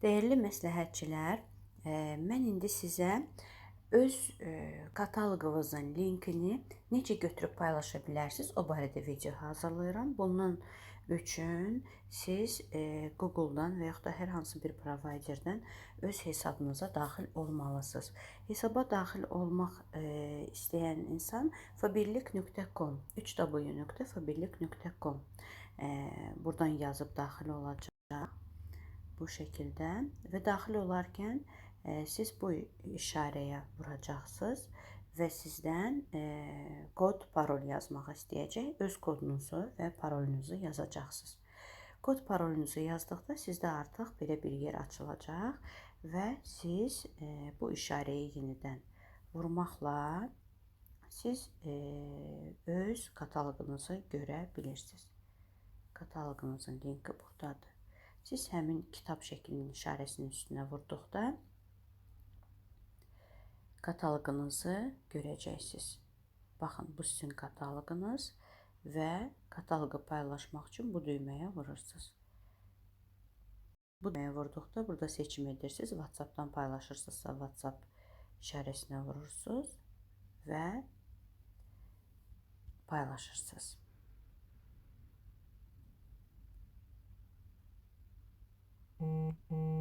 Değerli məsləhətçilər, e, mən indi sizə öz e, kataloqunuzun linkini necə götürüb paylaşa bilərsiniz, o barədə video hazırlayıram. Bunun üçün siz e, Google-dan və yaxud da hər hansı bir providerdən öz hesabınıza daxil olmalısınız. Hesaba daxil olmaq istəyən insan fabirlik.com 3w.fabirlik.com e, buradan yazıb daxil olacaq bu şekilde ve dahil olarken e, siz bu işareye vuracaksınız ve sizden e, kod parol yazmak istəyəcək. Öz kodunuzu ve parolunuzu yazacaksınız. Kod parolunuzu yazdıqda sizdə artıq belə bir yer açılacaq və siz e, bu işarəyi yenidən vurmaqla siz e, öz kataloqunuzu görə bilirsiniz. Kataloqunuzun linki buradadır. Siz həmin kitab şəklinin işarəsinin üstünə vurduqda kataloqunuzu görəcəksiniz. Baxın, bu sizin kataloqunuz və kataloqu paylaşmaq üçün bu düyməyə vurursunuz. Bu düyməyə vurduqda burada seçim edirsiniz. WhatsApp-dan paylaşırsınızsa WhatsApp işarəsinə vurursunuz və paylaşırsınız. Mm-hmm.